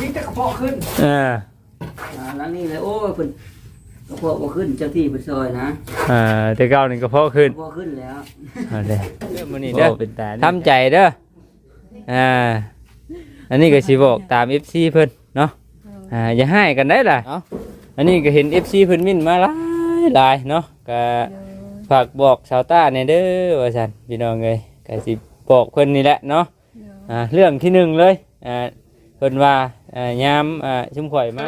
นี่จะกระเพาะขึ้นเอออ่าหลังนี้เลยโอ้ยเพิ่นกระเพาะบ่ขึ้นเจ้าที่เพิ่นซอยนะเอ่าแต่เก่านี่ก็พอขึ้นกระเพาะขึ้นแล้วเอาเด้อเด้อมื้อนี้เด้อเป็นตาทำใจเด้ออ่าอันนี้ก็สิบอกตาม FC เพิ่นเนาะอ่าอย่าให้กันได้ล่ะเนาะอันนี้ก็เห็น FC เพิ่นมินมาหลายหลายเนาะก็ฝากบอกชาวต้าเนี่ยเด้อว่าซั่นพี่น้องเอ้ยก็สิบอกเพิ่นนี่แหละเนาะอ่าเรื่องที่หนึ่งเลยอ่าเพิ่นว่าอ่า ยามอ่าชุมข่อยมา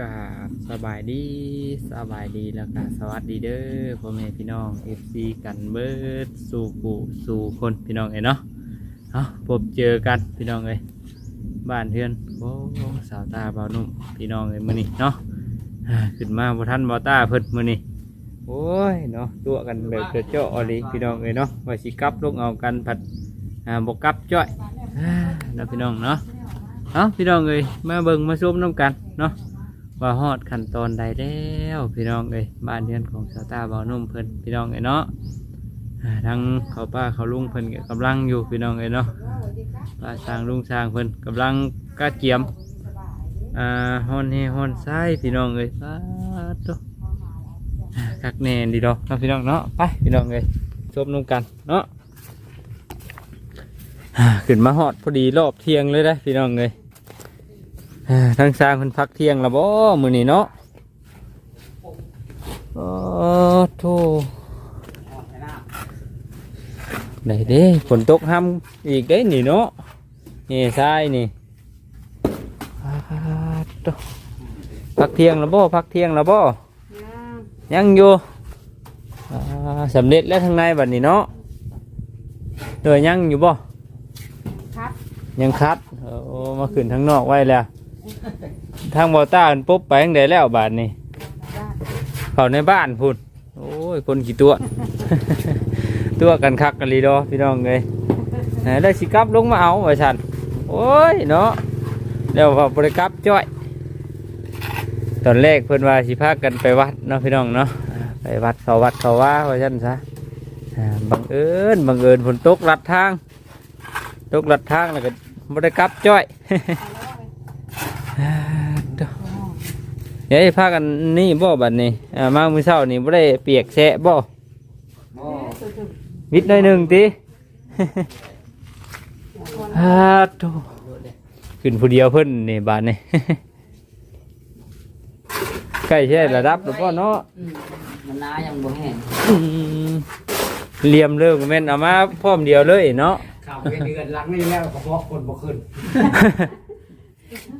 กาสบายดีสบายดีแล้วก็สวัสดีเด้อพ่อแม่พี่น้อง FC กันเบิร์ดสู่ผู้สู่คนพี่น้องเอ้เนาะเอาพบเจอกันพี่น้องเอ้ยบ้านเพื่อนโอ้สาวตาเบาวนุ่มพี่น้องเอ้ยมื้อนี้เนาะขึ้นมาบ่ทันบ่ตาเพิ่นมื้อนี้ อ้ยเนาะตัวกันแบบเจาะเจาะอลีพี่น้องเอ้ยเนาะว่าสิกลับลงเอากันผัดอ่าบ่กลับจ้อยนะพี่น้องเนาะเอาพี่น้องเอ้ยมาเบิ่งมาชมน้ำกันเนาะว่าฮอดขั้นตอนใดแล้วพี่น้องเอ้ยบ้านเรือนของสาวตาบ่าวนุ่มเพิ่นพี่น้องเอ้ยเนาะอ่าทั้งเขาป้าเขาลุงเพิ่นกำลังอยู่พี่น้องเอ้ยเนาะป้าสร้างลุงสร้างเพิ่นกำลังกะเกียมอ่าฮอนเฮฮอนไส้พี่น้องเอ้ยป้าตอ่า คักแน่ดีดอกเนาะพี่น้องเนาะไปพี่น้องเอ้ยชมนุ่มกันเนาะขึ้นมาฮอดพอดีรอบเที่ยงเลยได้พี่น้องเอ้ยอ่าทั้งสร้างเพิ่นพักเที่ยงและบ่มือนี้เนาะโอ้โธ่ได้เด้ฝนตกห้ำอีกเด้นี่เนาะนี่ทรายนี่พักเที่ยงและบ่พักเที่ยงและบ่ ยังอยู่อ่าสำเร็จแล้วทางในบัดนี้เนาะเดยยังอยู่บ่ครับยังคัดโอ้มาขึ้นทางนอกไว้แล้ว ทางบอต้าอันปุ๊บไปทางใดแล้วบาทนี่เขาในบ้านพูดโอ้ยคนกี่ตัว ตัวกันคักกันลีดอพี่น้องเลยไหนได้สิกลับลงมาเอาไว้ฉันโอ้ยเนาะเดี๋ยวพอบริกลับจ้อย ตอนแรกเพิ่นว่าสิพากันไปวัดเนาะพี่น้องเนาะไปวัดเขาวัดเขาว่าไว้ฉันซะอ่าบังเอิญบังเอิญฝนตกลัดทางตกลัดทางแล้วก็บริกลับจ้อยเดี๋ยวพากันนี่บ่บัดนี้มามื้อเช้านี่บ่ได้เปียกแฉะบ่บ่วิทย์หน่อยหนึ่งติฮาโตขึ้นผู้เดียวเพิ่นนี่บาดนี้ ใกล้ใช่ระดับแล้วบ่เนาะอืมมันนายังบ่แห้งอืมเหลี่ยมเลิกแม่นเอามาพร้อมเดียวเลยเนาะ ข่าวเป็นเดือนหลังนี่แล้วกระเพาะคนบ่ขึ้น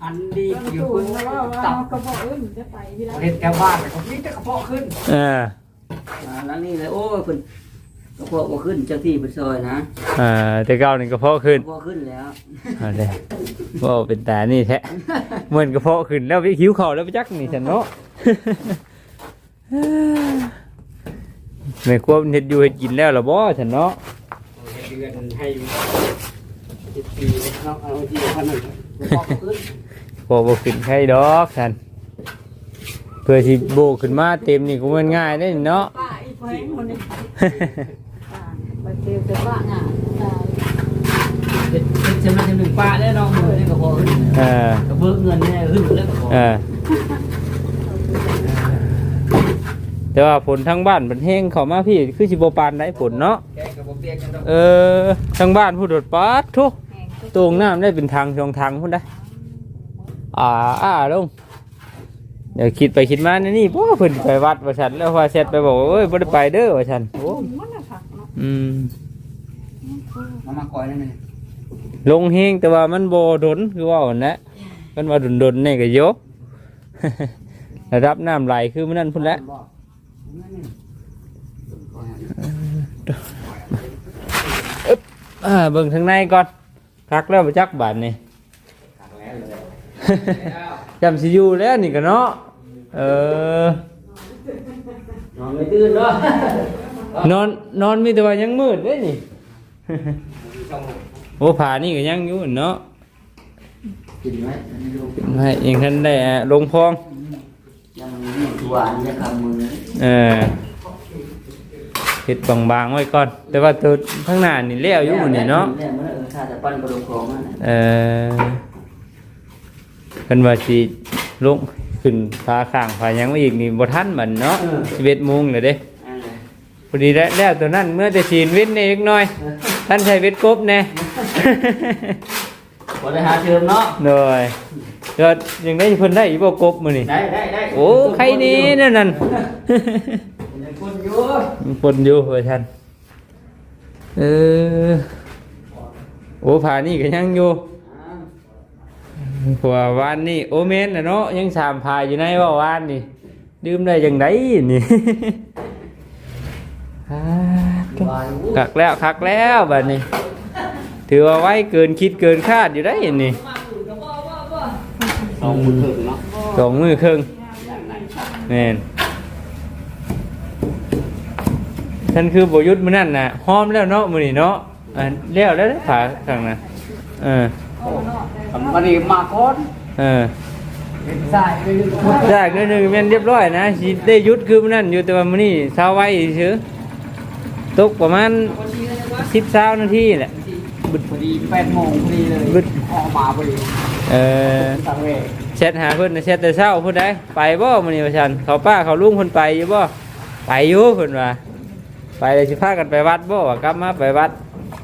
อันดีออยู่ยู่เพิ่นว่าว่าตับก็บอกเอ้ยจะไปพี่ละเห็นแถวบ้านเลยเขานี่จะกระเพาะขึ้น เออ อ่าหลังนี้เลยโอ้ยเพิ่น กระเพาะบ่ขึ้นเจ้าที่เพิ่นซอยนะอ่าแต่เก่านี่ก็พอขึ้นกระเพาะขึ้นแล้วเอาเลยว่าเป็นตานี่แท้เหมือนกระเพาะขึ้นแล้วไปคิ้วเข่าแล้วไปจักนี่ฉันเนาะไม่ควรเห็ดอยู่เห็ดกินแล้วหรอบ่ฉันเนาะเห็นเดือนให้สิบปีเนาะเอาที่พันหนึ่งกระเพาะบ่ขึ้นพอบ่ขึ้นใครดอกฉันเพื่อสิโบกขึ้นมาเต็มนี่ก็มันง่ายได้เนาะป้า ไปเจอแต่ว่างานตายเป็นเป็นจำนวนจำหนึ่งป้าแล้วน้องมือนี่กระเพาะขึ้นเออ กระเบิกเงินนี่ขึ้นแล้วกระเพาะเออ แต่ว่าผลทั้งบ้านมันแห้งเข้ามาพี่คือสิบ่ปานได้ผลเนาะ แกกระเพาะเปียกจังดอกเออทั้งบ้านผู้โดดปัดทุกแหงก็ตรงน้ำได้เป็นทางช่องทางพุ่นได้ อ่าอ่าลงเดี๋ยวคิดไปคิดมานี่นี่พ่เพิ่นไปวัดว่าฉันแล้วว่าเสร็จไปบอกว่าเอ้ยบ่ได้ไปเด้อว่าฉันโอ้มันน่ะผักเนาะ อืมมามาก่อยนั่นนี่ลงเฮงแต่ว่ามันบ่ดนคือว่าหั่นแหละมันว่าดนๆนี่ก็โยระดับน้ำไหลคือมันนั่นพุ่นแหละบอกนั่นนี่อ่าเบิ่งทางในก่อนคักแล้วบ่จักบาดนี่จำสิอยู่แล้วนี่ก็เนาะเออนอนไม่ตื่นเนาะ นอนนอนมีแต่ว่ายังมืดเด้นี่ โอ้ผานี่ก็ยังอยู่เนาะกินไหมให้เองท่านได้อะลงพองยยังมีหวานจะคำมือเออเฮ็ดบางๆไว้ก่อน แต่ว่าตัวข้างหน้านี่แล้วอยู่หมื้นี้เนาะแล้วมันเออถ้าจะปั้นกระดูกของมันน่ะเออเพิ่นว่าสิลงขึ้นพาข้างพาหยังมาอีกนี่บ่ทันบัดเนาะ11:00นเลยเด้อันเลย พอดีแล้วแล้วตัวนั้นเมื่อแต่ชีนวิทย์นี่เล็กน้อย ท่านใช้วิทย์กบแน่พอได้หาเชิมเนาะหน่อยก็ยังได้เพิ่นได้อีบ่กบมื้อนี่ได้ได้ได้โอ้ใครนี่นั่นนั่น ยังคนอยู่มันปนอยู่เว้ยท่านเออ โอ้ผานี่ก็ยังอยู่เพราะว่าวานนี่ โอเมนน่ะเนาะยังสามพาอยู่ในว่าวานนี่ ดื่มได้จังไดนี่อ่าหวานอยู่ คักแล้วคักแล้วบัดนี้ ถือว่าไว้เกินคิดเกินคาดอยู่ได้อันนี่สองมือถึงเนาะสองมือครึ่งอย่างนั้นแม่นท่านคือบยุทธ์มื้อนั้นน่ะหอมแล้วเนาะมื้อนี้เนาะอ่าแล้วแล้วเด้อขาข้างน่ะเออทำมาดีมาก่อนเออเป็นสายไปเลยจากนิดนึงแม่นเรียบร้อยนะสิได้หยุดคือมื้อนั้นอยู่แต่ว่ามื้อนี้เช้าไว้ซื่อ ตกประมาณ10 20นาทีแหละ บึดพอดีแปดโมงพอดีเลยบึด ออกมาพอดีเออสังเวชแชทหาเพิ่นน่ะแชทแต่เช้าเพิ่นได้ไปบ่มื้อนี้ว่าซั่นเขาป้าเขาลุงเพิ่นไปอยู่บ่ไปอยู่เพิ่นว่าไปเลยสิพากันไปวัดบ่ว่ากลับมาไปวัด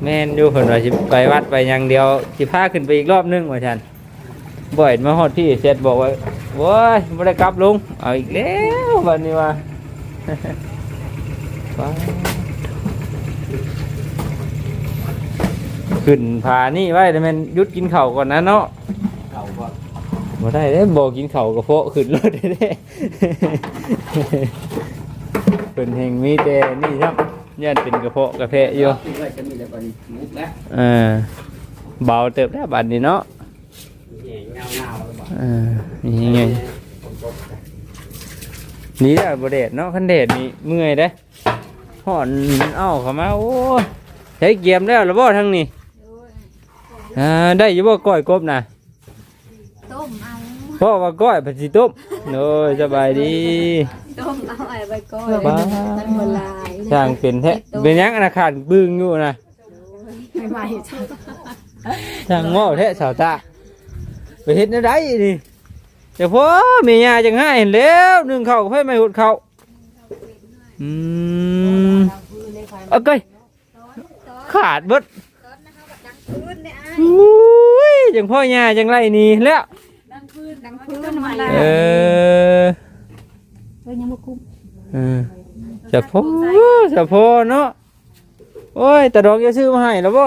แม่นอยู่เพิ่นว่าสิไปวัดไปอย่างเดียวสิพาขึ้นไปอีกรอบนึงว่าซั่นบ่อยมาฮอดพี่แชทบอกว่าโว้ยบ่ได้กลับลุงเอาอีกแล้วบัดนี้ว่า ว้าว ขึ้นผานี่ไว้แต่แม่นหยุดกินข้าวก่อนนะเนาะเก่าก็บ่ได้เด้บ่กินข้าวกระเพาะขึ้นรถได้เด้เพิ่นแห่งมีแต่นี่ครับย่านเป็นกระเพาะกระเพาะอยู่คิดว่าจะมีแต่บันมุกแล้วเออเบาเติบได้บัดนี้เนาะเงาเงาๆแล้วบอกเออนี่ไงนี่แหละบ่เดดเนาะคันเดดนี่เมื่อยเด้ ห่อนเอ้าเข้ามาโอ้ยใช้เกียมแล้วหรือบ่ทางนี้อ่าได้อยู่บ่ก้อยกบน่ะต้มเอาเพราะว่าก้อยผัดสิต้มโอ้ยสบายดีต้มเอาไอ้ใบก้อยบ้ามันโบราณช่างเป็นแท้เป็นหยังอนาคารบึ้งอยู่นะไม่ไหวจ้ะช่างโง่แท้สาวตาไปเฮ็ดในได้นี่เดี๋ยวพ่อเมียาจังให้เห็นแล้วหนึ่งเข่าก็ให้ไม่หดเข่า อืมเอาเกยขาดเบิดพื้นเนี่ยไอ้อุ้ยจังพ่อยาจังไรนี่แล้วดังพื้นดังพื้นมันได้เออเฮ้ยยังบ่คุ้มเออจะพ่อจะพ่อเนาะโอ้ยแต่ดอกจะซื้อมาให้แล้วบ่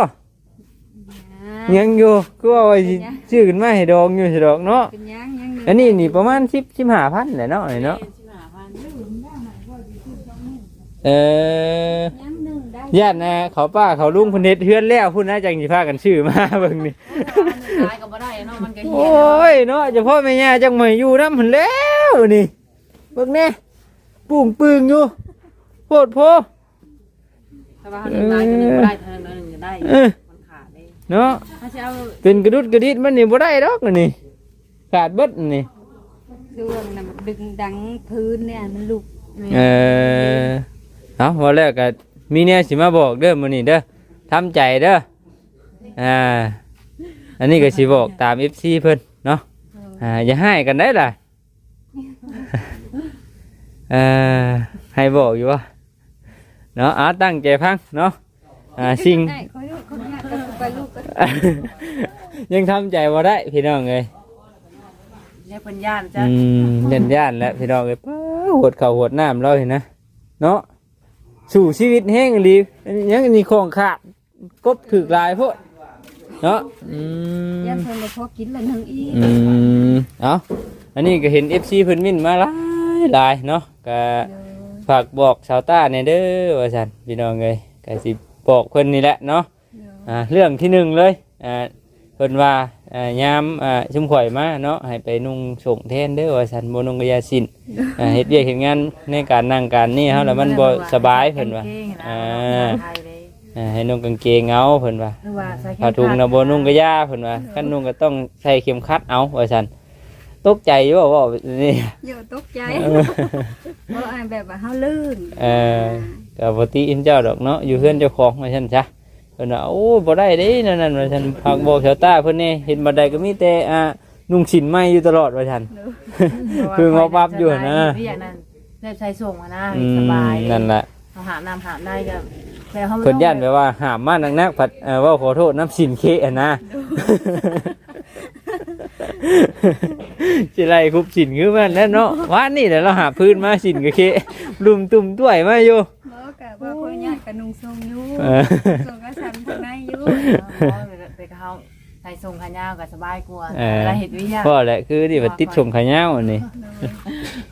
ยังอยู่ก็ว่าไว้สิชื่อขึ้นมาให้ดองอยู่สิดอกเนาะเป็นยังยังอันนี้นี่ประมาณสิบสิบห้าพันแหละเนาะนี่เนาะ เออยังหนึ่งได้ญาตินะเขาป้าเขาลุงเพนเฮ็ดเฮือนแล้วพุ่นนะจังสิพากันชื่อมาเบิ่งนี่ตายก็บ่ได้เนาะมันก็เหีโอ้ยเนาะเฉพาะแม่ย่าจังไม่อยู่นำพุ่นแล้วนี่เบิ่งแน่ปุ้งปึงอยู่โพดโพถ้าว่าเฮาตายก็ยังบ่ได้เท่านั้นจะได้เออมันขาดเลยเนาะถ้าสิเอาเป็นกระดุดกระดิดมันนี่บ่ได้ดอกนี่ขาดเบิดนี่ช่วงนั้นมันดึงดังพื้นเนี่ยมันลุกเออ เอาวันแรกก็มีเนี่ยสิมาบอกเด้อมื้อนี้เด้อทำใจเด้ออ่าอันนี้ก็สิบอกตาม FC เพิ่นเนาะอ่าอย่าให้กันได้ล่ะเอ่อให้บอกอยู่ว่าเนาะอ่าตั้งใจฟังเนาะอ่าสิ่ง ได้ขอลูกคนนี้ก็ไปลูกก็ยังทำใจบ่ได้พี่น้องเอ้ยเรียกเป็นญาติจ้ะ อืมเล่นย่านแล้วพี่น้องเอ้ยป้าหดเข่าวหดน้ำเราเห็นนะ เนาะ สู่ชีวิตแห้งอีหลีอันนี้ยังอันนี้ของขาดกบถือกลายพวกเนาะอืมญาติเพิ่นบ่พอกินแล้วนึงอีกอืมเอาอันนี้ก็เห็น FC เพิ่นมินมาหลายหลายเนาะก็ฝากบอกชาวต้าเนี่ยเด้อว่าซั่นพี่น้องเอ้ยก็สิบอกเพิ่นนี่แหละเนาะอ่าเรื่องที่หนึ่งเลยอ่าเพิ่นว่าอ่ายามอ่าชุมข่อยมาเนาะให้ไปนุ่งส่งแทนเด้อว่าซั่นบ่นุ่งกระยาสินอ่าเฮ็ดเวียกเฮ็ดงานในการนั่งการนี่เฮาแล้วมันบ่สบายเพิ่นว่าอ่าอ่าให้นุ่งกางเกงเอาเพิ่นว่าหรือว่าใส่ผ้าถุงนะบ่นุ่งก็ย่าเพิ่นว่าคันนุ่งก็ต้องใส่เข็มขัดเอาว่าซั่นตกใจอยู่บ่เว่านี่อยู่ตกใจเออเพราะอันแบบว่าเฮาลื่นเออก็บ่ติอินเจ้าดอกเนาะอยู่เฮือนเจ้าของว่าซั่นซะเพิ่นว่าโอ้บ่ได้เด้นั่นนั่นว่าซั่นพักบอกชาวต้าเพิ่นนี่เห็นบันไดก็มีแต่อ่านุ่งสินไหมอยู่ตลอดว่าซั่นคืองอปั๊บอยู่นะพี่อย่างนั้นเว็บไซต์ส่งอะนะอืมสบายนั่นแหละเขาหามน้ำหามได้ก็แต่เขาไม่เพิ่นต้องย่านแบบว่าหามมานักๆผัดเอ่อเว่าขอโทษน้ำสินเคอะนะ สิไรคุบสินคือมันนั่นเนาะว่านี่แหละเราหาพื้นมาสินกับเคลุมตุ่มต้วยมาอยู่บ่กะว่า คนยากกะนุ่งทรงอยู่เออ ทรงก็ซ้ํทางในอยู่ไปเขาใส่ส่งขายาวกับสบายกว่าเออ เวลาเห็ดวิทยาพ่อแหละคือที่ว่าติดชงขายาวอันนี้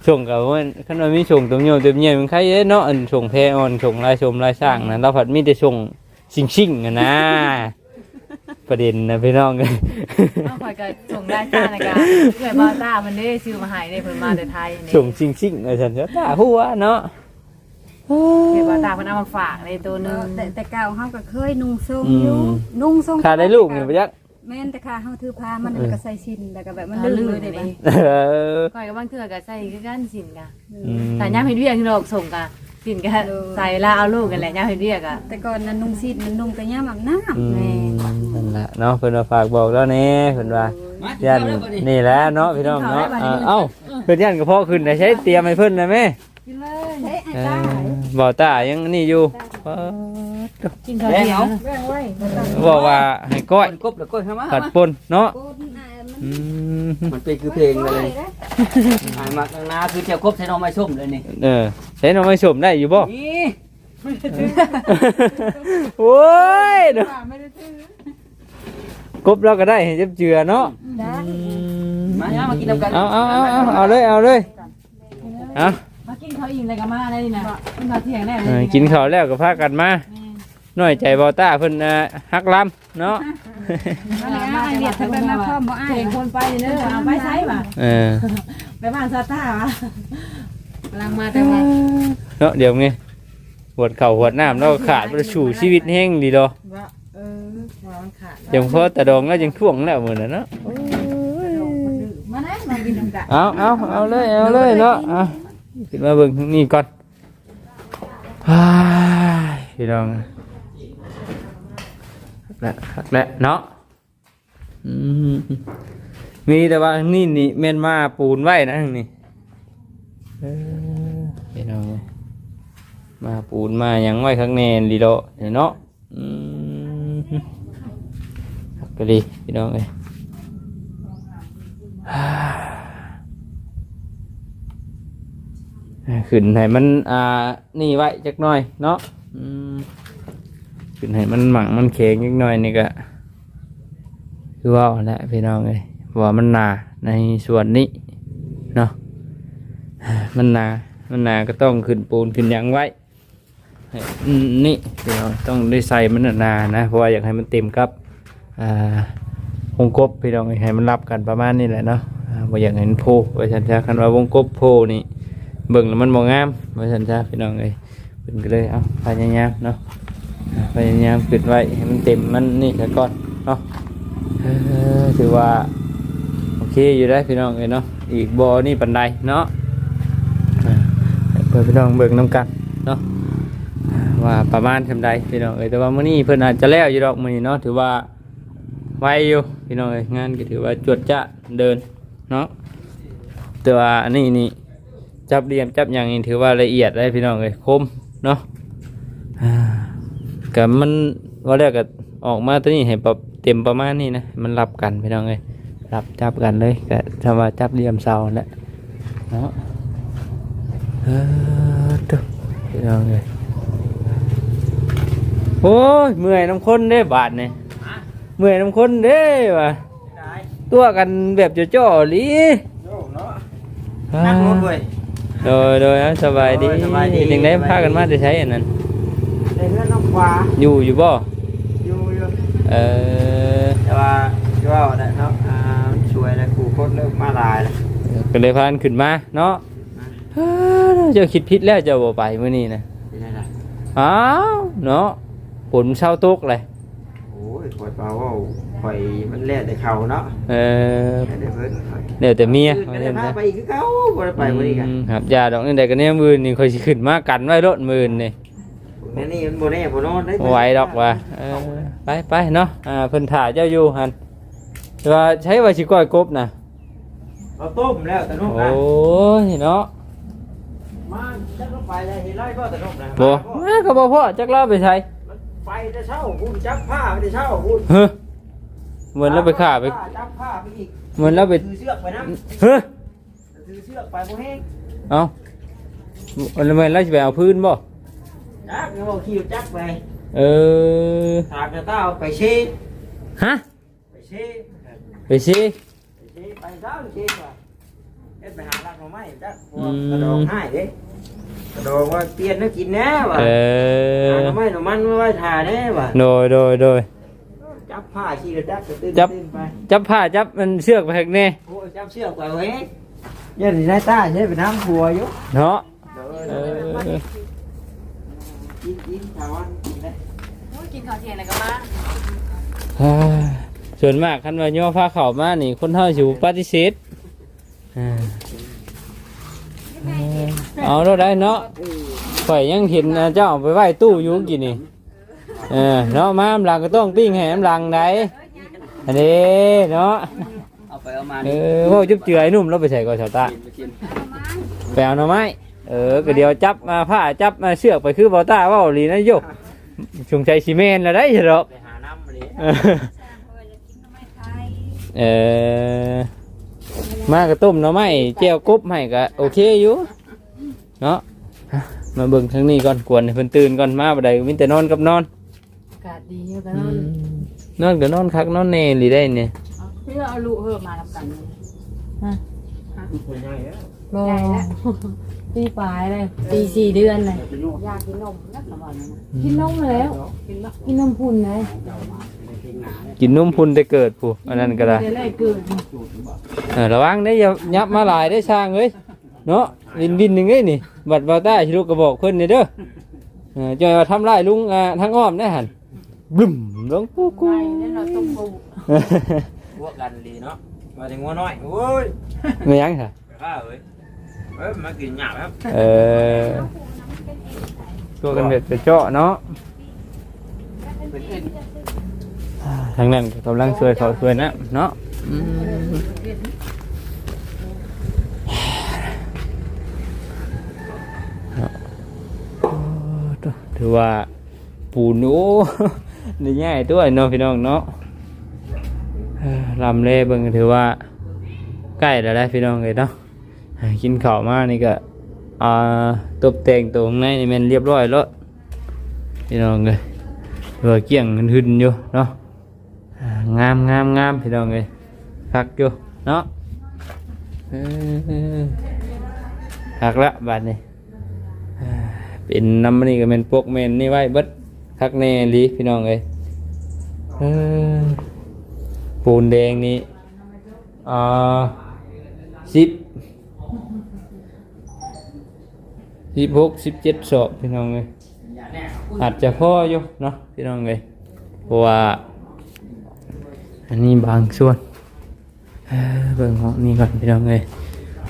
ชงกับว่าคันว่ามีชงตรงโยมเต็มเงียมันใครเอ้เนาะอันชงแพรอ่อนชงลายชมลายสร้างนะเราผัดมีแต่ชงชิงชิงๆอะนะ ประเด็นนะพี่น้อง เอาคอยก็ส่งได้จ้าในการเกิดบ้าต้ามันได้ซื้อมาใหายในเพิ่นมาแต่ไทยนี่ชงชิงชิงๆไอ้ฉันก็ตาหัวเนาะ เกิดบ้าต้าเพิ่นเอามาฝากในตัวหนึงแต่แต่เก่าเฮาก็เคยนุ่งทรงอืมอยู่นุ่งทรงขาได้ลูกนี่ปะยักแม่นแต่ค่ะเฮาถือผ้ามันแล้วก็ใส่ชิ้นแล้วก็แบบมันลื่นเลยได้บ่เออคอยกับบางเทื่อก็ใส่คือกันสินกะอืมแต่ย่ามเห็ดเวียกที่เราส่งกะสินกะใส่แล้วเอาลูกกันแหละย่ามเห็ดเวียกอะแต่ก่อนนั้นนุ่งชิ้นมันนุ่งแต่ยามอาบน้ำอืมแม่นั่นแหละเนาะเพิ่นมาฝากบอกแล้วแน่เพิ่นว่ามาย่านนี่แหละเนาะพี่น้องเนาะเออเอ้าเพิ่นย่านก็พอขึ้นได้ใช้เตรียมให้เพิ่นนะแม่ เฮ้ยไอ้เอตาอบ่ตายังนี่อยู่เออกินข้าวแล้เที่ยงวแบ่งไว้บอกว่าให้ก้อยกบแล้วก้อยเข้ามาผัดปนเนาะโกนอะมันอืมมันเป็นคือเพลงเลยหายมากนาคือเจ้ากบใช้น้องไม้ส้มเลยนี่เออใช้น้องไม่ชมได้อยู่บ่นี่โอ้ยเนาะกบเราก็ได้ให้เจ็บเจือเนาะมาเนี่ยมากินน้ำกันเอาเอาเอาเอาเอาเลยเอาเลยเอา มากินข้าวอิ่มเลยก็มาได้นี่นะกินข้าวเที่ยงแน่เลเออยกินข้าวแล้วก็พากันมาหน่อยใจบอต้าเพิ่นอ่าฮักลำเนาะอันนี้อ้ายเรียกเพิ่นไปมาพร้อมบ่อ้ายเด็กคนไปเด้อเอาไปใช้ป่ะเออไปบ้านซาต้าวะกำลังมาแต่ว่าเนาะเดี๋ยวนี้หวดเข่าวหวดน้ำแล้วก็ขาดประชูชีวิตแห้งดีดอเออว่ามันขาดยังพอตะดองแล้วยังท่วงแล้วเหมือนน่ะเนาะมานะมากินน้ำกันเอาเอาเอาเลยเอาเลยเนาะเอา ขึ้นมาเบิ่งนี่ก่อนพี่น้องและและเนาะมีแต่ว่านี่นี่แม่นมาปูนไว้นะนี่พี่น้องมาปูนมาหยังไว้ข้างในนดีโดเนาะก็ดีพี่น้องเอ้ย ขึ้นให้มันอ่านี่ไว้จักหน่อยเนาะอืมขึ้นให้มันหมังมันแข็งจักหน่อยนี่ก็คือว่าแหละพี่น้องเลยเพราะว่ามันหนาในส่วนนี้เนาะมันหนามันหนาก็ต้องขึ้นปูนขึ้นยังไว้อืมนี่พี่น้องต้องได้ใส่มันหนานะเพราะว่าอยากให้มันเต็มกับอ่าวงกบพี่น้องให้มันรับกันประมาณนี้แหละเนาะอ่าบ่อยากให้มันโผล่ไว้ชันๆคันว่าวงกบโผล่นี่ เบิ่งแล้วมันบ่งามว่าซั่นซะพี่น้องเอ้ยเพิ่นก็เลยเอาพยายามเนาะพยายามปิดไว้ให้มันเต็มมันนี่ซะก่อนเนาะถือว่า โอเคอยู่ได้พี่น้องเอ้ยเนาะอีกบ่อนี่ปานใดเนาะเพื่อนพี่น้องเบิ่งนํกันเนาะว่าประมาณซำใดพี่น้องเอ้ยแต่ว่ามื้อนี้เพิ่นอาจจะแล้วอยู่ดอกมื้อนี้เนาะถือว่าไวอยู่พี่น้องเอ้ยงานก็ถือว่าจวดจะเดินเนาะแต่ว่าอันนี้นี่ จับเหลี่ยมจับอย่างนี้ถือว่าละเอียดเลยพี่น้องเลยคมเนาะอ่ากับมันว่าแรกก็ออกมาตัวนี้ให้ปรับเต็มประมาณนี้นะมันรับกันพี่น้องเลยรับจับกันเลยก็ทำว่าจับเหลี่ยมเสาแหละเนาะเออตุ๊พี่น้องเลยโอ้ยเมื่อยน้ำข้นเด้บาดเนี่ยเมื่อยน้ำข้นเด้ว่ะตัวกันแบบจ่อๆหลีนั่งรถเว้ย โดยโดยเอาสบายดีโดยสบายดี ยังได้พากันมาจะใช้อันนั้น ในเรื่องน้องขวาอยู่อยู่บ่ อยู่อยู่เออ แต่ว่าที่ว่าเนี่ยเนาะอ่ามันช่วยแล้วครูโคตรเลิกมาหลายแล้วก็เลยพากันขึ้นมาเนาะเอ้อเจ้าคิดผิดแล้วเจ้าบ่ไปมื้อนี้นะ เป็นไงล่ะอ้าวเนาะฝนเช้าตกเลย โอ้โอ้ยปวดเบาเว่าข่อยมันแล่แต่เขาเนาะเออแล่แต่เพิ่นข่อยเดี๋ยวแต่เมียอื่นก็ได้พาไปอีกคือเก่าบ่ได้ไปบ่ได้กันอืมครับยาดอกนี่ใดก็เนี่ยมือนี่ค่อยสิขึ้นมากันไว้รถมือนี่แม่นี่มันบ่แน่บ่นอนได้บ่ไหวดอกว่าเออไปไปเนาะอ่าเพิ่นถ่าเจ้าอยู่หั่นแต่ว่าใช้ว่าสิก้อยกบน่ะเอาต้มแล้วแต่นกโอ้นะยเนาะมาจักก็ไปได้เห็นไรก็แต่นกนะบ่มาก็บ่พอจักเล่าไปใช้ ไปแต่เช้าคุณจับผ้าไปแต่เช้าคุณเฮ้อเหมือนเราไปฆ่าไปจับผ้าไปอีกเหมือนเราไปถือเชือกไปนะเฮ้อถือเชือกไปบ่แห้งเอาแล้วแม่นเราสิไปเอาพื้นบ่จักแล้วเอาขี่จักไปเออถากจะเต้าไปเชฮะไปเชไปสิไปเชไปเช้าเชว่ะเอ็ดไปหาลักหน่อไม้จักอืมกระดองให้เด้ กระดองว่าเปลี่ยนแล้วกินแน่ว่ะเอหาอหน่อไม้หน่อมันไว้ไว้ทาแน่ว่ะโดยโดยโดยจับผ้าขี่จักก็ตื่นจับตื่นไปจับผ้าจับมันเชือกไปข้างในโอ้ยจับเชือกไปเว้ยยันได้ตาใช่ไปน้ำผัวอยู่เนาะเอเอออกินกินชาววันกินได้โอ้ยกินข้าวเที่ยงแล้วก็มาอ่าส่วนมากคันว่าย่อผ้าขาวมานี่คนเฮาสิบ่ปฏิเสธอ่าเออ เอาเราได้เนาะข่อยยังเห็นอ่าเจ้าเอาไปไว้ตู้อยู่กินนี่เออเนาะมาอำลังก็ต้องปิ้งให้อำลังได้อันนี้เนาะเอาไปเอามาเออเว่าจุบเจือไอ้หนุ่มเราไปใส่ก่อนชาวตาไปเอาหน่อไม้เออก็เดี๋ยวจับมาผ้าจับมาเชือกไปคือบอต้าเว่าหลีนะโยกชงใจซีเมนต์แล้วได้เหรอไปหาน้ำมาดิเออเออมากระต้มหน่อไม้เจียวกบให้ก็โอเคอยู่ เนาะมาเบิ่งทางนี้ก่อนกวนให้เพิ่นตื่นก่อนมาบ่ได้มีแต่นอนกับนอนอากาศดีอยู่กันนอนนอนก็นอนคักนอนแน่หรือได้เนี่ยเพื่อเอาลูกเพิ่มมาทำกันเลยคนใหญ่แล้วใหญ่แล้วปีปลายเลยปีสี่เดือนเลยอยากกินนมนักสมบัตินะกินนมแล้วกินนมพุ่นเลยกินนมพุนแต่เกิดผู้อันนั้นก็ได้เดี๋ยวแรกเกิด เออระวังได้อย่ายับมาหลายได้ช่างเอ้ย เนาะวินวินหนึ่งเอ้ยนี่ บัดบาต้าชิลูกกระบอกเพิ่นนี่เด้อเออจอยว่าทำลายลุงอ่าทั้งอ้อมได้หันบึ้มลงกูกูไก่เนี่ยเราต้มปูพวกกันดีเนาะมาถึงงัวน้อยโอ้ยไม่ยังค่ะข้าเอ้ยเอ้ยมากินหยาบครับเออตัวกันเด็ดไปเจาะเนาะอ่าทางนั้นก็กำลังช่วยเขาช่วยนะเนาะอืมโอ้ ถือว่าปูนโอ้นี่ง่ายตัวเนาะพี่น้องเนาะลำเล่เบิ่งถือว่าใกล้แล้วได้พี่น้องเลยเนาะกินข้าวมานี่ก็อ่าตบแต่งตัวข้งในนี่มันเรียบร้อยแล้วพี่น้องเลยเหลือเกลี้ยงหึนอยู่เนาะงามงามงามพี่น้องเลยคักอยู่เนาะหักละบาดนี้อ่ เป็นน้ำมันนี่ก็เป็นปกเมนนี่ไว้เบิดคักแน่ลีพี่น้องเลยปูนแดงนี่อ่าสิบสิบหกสิบเจ็ดศอกพี่น้องเลยอาจจะพ่ออยู่เนาะพี่น้องเลยเพราะว่า อันนี้บางส่วนเบิ่งห้องนี้ก่อนพี่น้องเลย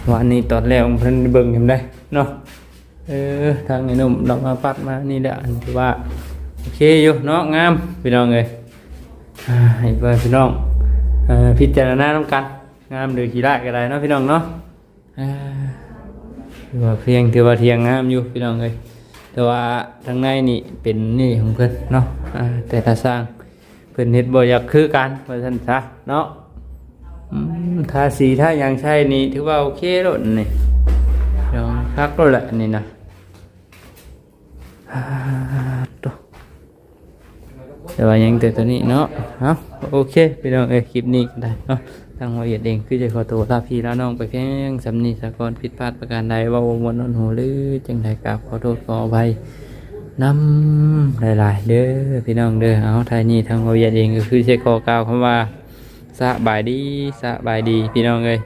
ว่าอันนี้ตอนแรกผมเพิ่นเบิ่งเห็นได้เนาะ เออทางไอ้หนุ่มเรามาปัดมานี่แหละอันที่ว่าโอเคอยู่เนาะงามพี่น้องเลยอ่าให้เบิ่งพี่น้องเอ่อพิจารณาต้องกัน งามหรือขี้ได้ก็ได้เนาะพี่น้องเนาะอ่อถือว่าเพียงถือว่าเทียงงามอยู่พี่น้องเลยแต่ว่าทางในนี่เป็นนี่ของเพิ่อนเนาะแต่ถ้าสร้างเพิ่อนเฮ็ดบ่อยากคือกันว่าซั่นซะเนาะทาสีถ้ายังใช่นี่ถือว่าโอเคแล้วนี่เดี๋ยวคักแล้วแหละนี่นะ แต่ว่ายังแต่ตัวนี้เนาะเอาโอเคพี่น้องเอ้ยคลิปนี้ก็ได้เนาะทางละเอียดเองคือจะขอตัวลาพี่ลาน้องไปเพียงสำนีสากลผิดพลาดประการใดว่าวงวนนนหูหรือจังใดกราบขอโทษขออภัยน้ำหลาย ๆ เด้อพี่น้องเด้อเอาไทยนี่ทางโรงเรียนเองก็คือใช้คอกล่าวคำว่าสะบายดีสะบายดีพี่น้องเอ้ย